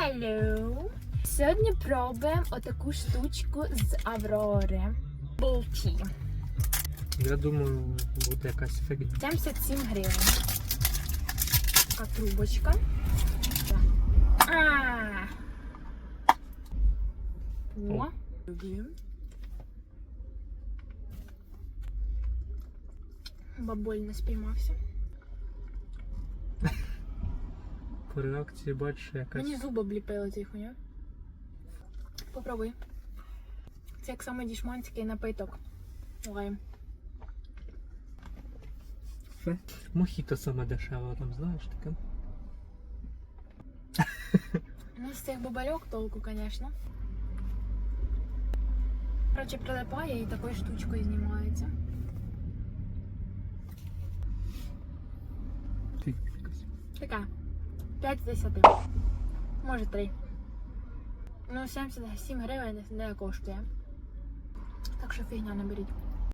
Hello! Сьогодні пробуємо отаку штучку з Аврори. Болті. Я думаю, буде якась фігня. 77 гривень. Така трубочка. А. О. Бабуль не спіймався. По реакції бачиш якась. Мені зуби обліпили цією хуйню. Попробуй. Це як саме дішманський напиток. Ой. Фе. Мохіто саме дешеве, там знаєш таке. Ну, з цих бабальок толку, звісно. Коротше, прилипає і такою штучкою знімається. Фіг якась. Така. 5 з 10. Може 3. Ну, 77 гривень не коштує. Так що фігня не беріть.